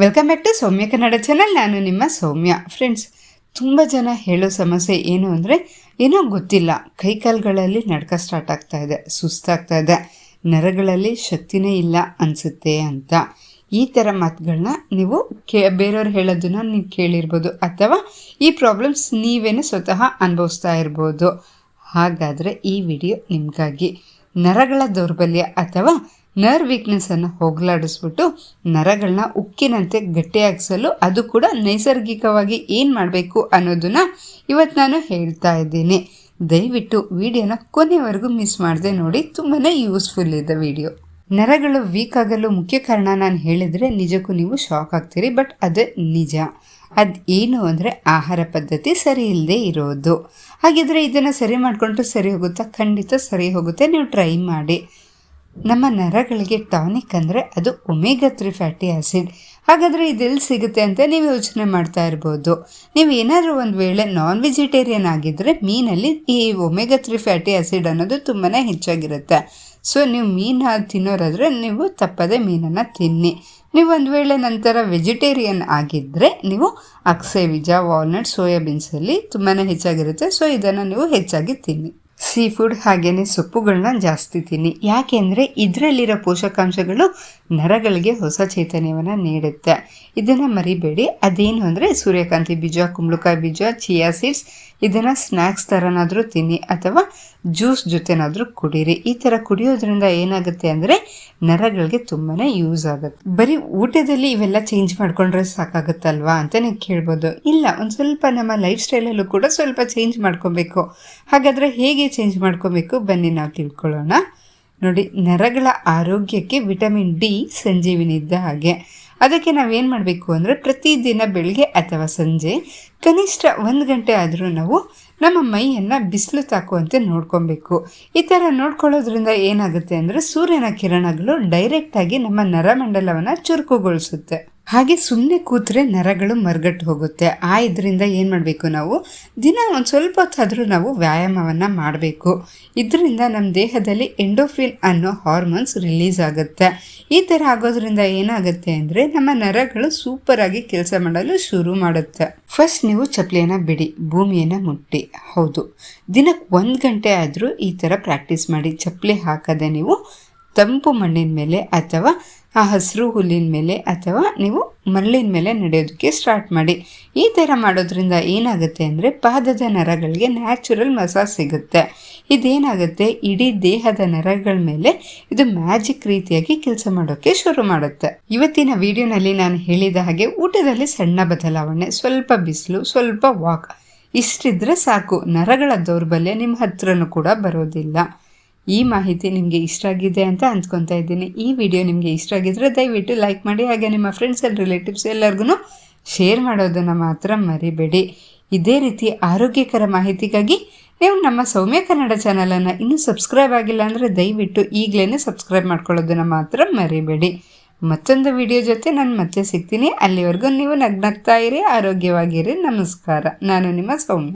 Welcome back to Soumya Kannada channel ನಾನು ನಿಮ್ಮ ಸೌಮ್ಯ. Friends ತುಂಬ ಜನ ಹೇಳೋ ಸಮಸ್ಯೆ ಏನು ಅಂದರೆ, ಏನೋ ಗೊತ್ತಿಲ್ಲ. ಕೈಕಾಲುಗಳಲ್ಲಿ ನಡ್ಕ ಸ್ಟಾರ್ಟ್ ಆಗ್ತಾ ಇದೆ, ಸುಸ್ತಾಗ್ತಾ ಇದೆ. ನರಗಳಲ್ಲಿ ಶಕ್ತಿನೇ ಇಲ್ಲ ಅನಿಸುತ್ತೆ ಅಂತ. ಈ ಥರ ಮಾತುಗಳನ್ನ ನೀವು ಕೇ, ಬೇರೆಯವ್ರು ಹೇಳೋದನ್ನ ನೀವು ಕೇಳಿರ್ಬೋದು. ಅಥವಾ ಈ ಪ್ರಾಬ್ಲಮ್ಸ್ ನೀವೇನು ಸ್ವತಃ ಅನುಭವಿಸ್ತಾ ಇರ್ಬೋದು. ಹಾಗಾದರೆ ಈ ವಿಡಿಯೋ ನಿಮಗಾಗಿ. ನರಗಳ ದೌರ್ಬಲ್ಯ ಅಥವಾ ನರ್ವ್ ವೀಕ್ನೆಸ್ಸನ್ನು ಹೋಗಲಾಡಿಸ್ಬಿಟ್ಟು ನರಗಳನ್ನ ಉಕ್ಕಿನಂತೆ ಗಟ್ಟಿಯಾಗಿಸಲು ಅದು ಕೂಡ ನೈಸರ್ಗಿಕವಾಗಿ ಏನು ಮಾಡಬೇಕು ಅನ್ನೋದನ್ನು ಇವತ್ತು ನಾನು ಹೇಳ್ತಾ ಇದ್ದೀನಿ. ದಯವಿಟ್ಟು ವಿಡಿಯೋನ ಕೊನೆವರೆಗೂ ಮಿಸ್ ಮಾಡದೆ ನೋಡಿ ತುಂಬಾ ಯೂಸ್ಫುಲ್ ಇದೆ ವಿಡಿಯೋ ನರಗಳು ವೀಕ್ ಆಗಲು ಮುಖ್ಯ ಕಾರಣ ನಾನು ಹೇಳಿದರೆ ನಿಜಕ್ಕೂ ನೀವು ಶಾಕ್ ಆಗ್ತೀರಿ ಬಟ್ ಅದು ನಿಜ. ಅದು ಏನು ಅಂದರೆ ಆಹಾರ ಪದ್ಧತಿ ಸರಿ ಇಲ್ಲದೆ ಇರೋದು. ಹಾಗಿದ್ರೆ ಇದನ್ನು ಸರಿ ಮಾಡಿಕೊಂಡು ಸರಿ ಹೋಗುತ್ತಾ? ಖಂಡಿತ ಸರಿ ಹೋಗುತ್ತೆ. ನೀವು ಟ್ರೈ ಮಾಡಿ. ನಮ್ಮ ನರಗಳಿಗೆ ಟಾನಿಕ್ ಅಂದರೆ ಅದು ಒಮೇಗಾ ತ್ರೀ ಫ್ಯಾಟಿ ಆ್ಯಸಿಡ್ ಹಾಗಾದರೆ ಇದೆಲ್ಲಿ ಸಿಗುತ್ತೆ ಅಂತ ನೀವು ಯೋಚನೆ ಮಾಡ್ತಾ ಇರ್ಬೋದು. ನೀವು ಏನಾದರೂ ಒಂದು ವೇಳೆ ನಾನ್ ವೆಜಿಟೇರಿಯನ್ ಆಗಿದ್ದರೆ ಮೀನಲ್ಲಿ ಈ ಒಮೇಗಾ ತ್ರೀ ಫ್ಯಾಟಿ ಆ್ಯಸಿಡ್ ಅನ್ನೋದು ತುಂಬಾ ಹೆಚ್ಚಾಗಿರುತ್ತೆ. ಸೊ ನೀವು ಮೀನು ತಿನ್ನೋರಾದರೆ ನೀವು ತಪ್ಪದೆ ಮೀನನ್ನು ತಿನ್ನಿ. ನೀವು ಒಂದು ವೇಳೆ ನಂತರ ವೆಜಿಟೇರಿಯನ್ ಆಗಿದ್ದರೆ ನೀವು ಅಕ್ಸೆ ಬೀಜ ವಾಲ್ನಟ್ ಸೋಯಾಬೀನ್ಸಲ್ಲಿ ತುಂಬಾ ಹೆಚ್ಚಾಗಿರುತ್ತೆ. ಸೊ ಇದನ್ನು ನೀವು ಹೆಚ್ಚಾಗಿ ತಿನ್ನಿ. ಸೀ ಫುಡ್ ಹಾಗೆಯೇ ಸೊಪ್ಪುಗಳನ್ನ ಜಾಸ್ತಿ ತಿನ್ನಿ. ಯಾಕೆಂದರೆ ಇದರಲ್ಲಿರೋ ಪೋಷಕಾಂಶಗಳು ನರಗಳಿಗೆ ಹೊಸ ಚೈತನ್ಯವನ್ನು ನೀಡುತ್ತೆ. ಇದನ್ನು ಮರಿಬೇಡಿ. ಅದೇನು ಅಂದರೆ ಸೂರ್ಯಕಾಂತಿ ಬೀಜ, ಕುಂಬಳಕಾಯಿ ಬೀಜ, ಚಿಯಾ ಸೀಡ್ಸ್, ಇದನ್ನು ಸ್ನ್ಯಾಕ್ಸ್ ಥರನಾದರೂ ತಿನ್ನಿ ಅಥವಾ ಜ್ಯೂಸ್ ಜೊತೆನಾದರೂ ಕುಡೀರಿ. ಈ ಥರ ಕುಡಿಯೋದ್ರಿಂದ ಏನಾಗುತ್ತೆ ಅಂದರೆ ನರಗಳಿಗೆ ತುಂಬಾ ಯೂಸ್ ಆಗುತ್ತೆ. ಬರೀ ಊಟದಲ್ಲಿ ಇವೆಲ್ಲ ಚೇಂಜ್ ಮಾಡ್ಕೊಂಡ್ರೆ ಸಾಕಾಗುತ್ತಲ್ವಾ ಅಂತ ನೀವು ಕೇಳ್ಬೋದು. ಇಲ್ಲ, ಒಂದು ಸ್ವಲ್ಪ ನಮ್ಮ ಲೈಫ್ ಸ್ಟೈಲಲ್ಲೂ ಕೂಡ ಸ್ವಲ್ಪ ಚೇಂಜ್ ಮಾಡ್ಕೋಬೇಕು. ಹಾಗಾದರೆ ಹೇಗೆ ಚೇಂಜ್ ಮಾಡ್ಕೋಬೇಕು? ಬನ್ನಿ ನಾವು ತಿಳ್ಕೊಳ್ಳೋಣ. ನೋಡಿ, ನರಗಳ ಆರೋಗ್ಯಕ್ಕೆ ವಿಟಮಿನ್ ಡಿ ಸಂಜೀವಿನಿ ಇದ್ದ ಹಾಗೆ. ಅದಕ್ಕೆ ನಾವೇನು ಮಾಡಬೇಕು ಅಂದರೆ ಪ್ರತಿದಿನ ಬೆಳಗ್ಗೆ ಅಥವಾ ಸಂಜೆ ಕನಿಷ್ಠ ಒಂದು ಗಂಟೆ ಆದರೂ ನಾವು ನಮ್ಮ ಮೈಯನ್ನು ಬಿಸಿಲು ತಾಕುವಂತೆ ನೋಡ್ಕೊಬೇಕು. ಈ ಥರ ನೋಡ್ಕೊಳ್ಳೋದ್ರಿಂದ ಏನಾಗುತ್ತೆ ಅಂದರೆ ಸೂರ್ಯನ ಕಿರಣಗಳು ಡೈರೆಕ್ಟಾಗಿ ನಮ್ಮ ನರಮಂಡಲವನ್ನು ಚುರುಕುಗೊಳಿಸುತ್ತೆ. ಹಾಗೆ ಸುಮ್ಮನೆ ಕೂತ್ರೆ ನರಗಳು ಮರಗಟ್ಟು ಹೋಗುತ್ತೆ. ಆ ಇದರಿಂದ ಏನು ಮಾಡಬೇಕು ನಾವು? ದಿನ ಒಂದು ಸ್ವಲ್ಪ ಹೊತ್ತಾದರೂ ನಾವು ವ್ಯಾಯಾಮವನ್ನು ಮಾಡಬೇಕು. ಇದರಿಂದ ನಮ್ಮ ದೇಹದಲ್ಲಿ ಎಂಡೋಫಿನ್ ಅನ್ನೋ ಹಾರ್ಮೋನ್ಸ್ ರಿಲೀಸ್ ಆಗುತ್ತೆ. ಈ ಥರ ಆಗೋದ್ರಿಂದ ಏನಾಗುತ್ತೆ ಅಂದರೆ ನಮ್ಮ ನರಗಳು ಸೂಪರಾಗಿ ಕೆಲಸ ಮಾಡಲು ಶುರು ಮಾಡುತ್ತೆ. ಫಸ್ಟ್ ನೀವು ಚಪ್ಪಲಿಯನ್ನು ಬಿಡಿ, ಭೂಮಿಯನ್ನು ಮುಟ್ಟಿ. ಹೌದು. ದಿನಕ್ಕೆ ಒಂದು ಗಂಟೆ ಆದರೂ ಈ ಥರ ಪ್ರಾಕ್ಟೀಸ್ ಮಾಡಿ ಚಪ್ಪಲಿ ಹಾಕದೆ ನೀವು ತಂಪು ಮಣ್ಣಿನ ಮೇಲೆ ಅಥವಾ ಆ ಹಸಿರು ಹುಲ್ಲಿನ ಮೇಲೆ ಅಥವಾ ನೀವು ಮರಳಿನ ಮೇಲೆ ನಡೆಯೋದಕ್ಕೆ ಸ್ಟಾರ್ಟ್ ಮಾಡಿ. ಈ ಥರ ಮಾಡೋದ್ರಿಂದ ಏನಾಗುತ್ತೆ ಅಂದರೆ ಪಾದದ ನರಗಳಿಗೆ ನ್ಯಾಚುರಲ್ ಮಸಾಜ್ ಸಿಗುತ್ತೆ. ಇದೇನಾಗುತ್ತೆ? ಇಡೀ ದೇಹದ ನರಗಳ ಮೇಲೆ ಇದು ಮ್ಯಾಜಿಕ್ ರೀತಿಯಾಗಿ ಕೆಲಸ ಮಾಡೋಕ್ಕೆ ಶುರು ಮಾಡುತ್ತೆ. ಇವತ್ತಿನ ವಿಡಿಯೋನಲ್ಲಿ ನಾನು ಹೇಳಿದ ಹಾಗೆ ಊಟದಲ್ಲಿ ಸಣ್ಣ ಬದಲಾವಣೆ, ಸ್ವಲ್ಪ ಬಿಸಿಲು, ಸ್ವಲ್ಪ ವಾಕ್ ಇಷ್ಟಿದ್ರೆ ಸಾಕು. ನರಗಳ ದೌರ್ಬಲ್ಯ ನಿಮ್ಮ ಹತ್ರನೂ ಕೂಡ ಬರೋದಿಲ್ಲ. ಈ ಮಾಹಿತಿ ನಿಮಗೆ ಇಷ್ಟ ಆಗಿದೆ ಅಂತ ಅಂದ್ಕೊತಾ ಇದ್ದೀನಿ. ಈ ವಿಡಿಯೋ ನಿಮಗೆ ಇಷ್ಟ ಆಗಿದ್ರೆ ದಯವಿಟ್ಟು ಲೈಕ್ ಮಾಡಿ, ಹಾಗೆ ನಿಮ್ಮ ಫ್ರೆಂಡ್ಸ್ ಆ್ಯಂಡ್ ರಿಲೇಟಿವ್ಸ್ ಎಲ್ಲರಿಗೂ ಶೇರ್ ಮಾಡೋದನ್ನು ಮಾತ್ರ ಮರಿಬೇಡಿ. ಇದೇ ರೀತಿ ಆರೋಗ್ಯಕರ ಮಾಹಿತಿಗಾಗಿ ನೀವು ನಮ್ಮ ಸೌಮ್ಯ ಕನ್ನಡ ಚಾನಲನ್ನು ಇನ್ನೂ ಸಬ್ಸ್ಕ್ರೈಬ್ ಆಗಿಲ್ಲ ಅಂದರೆ ದಯವಿಟ್ಟು ಈಗಲೇ ಸಬ್ಸ್ಕ್ರೈಬ್ ಮಾಡ್ಕೊಳ್ಳೋದನ್ನು ಮಾತ್ರ ಮರಿಬೇಡಿ. ಮತ್ತೊಂದು ವಿಡಿಯೋ ಜೊತೆ ನಾನು ಮತ್ತೆ ಸಿಗ್ತೀನಿ. ಅಲ್ಲಿವರೆಗೂ ನೀವು ನಗ್ನಗ್ತಾ ಇರಿ, ಆರೋಗ್ಯವಾಗಿರಿ. ನಮಸ್ಕಾರ. ನಾನು ನಿಮ್ಮ ಸೌಮ್ಯ.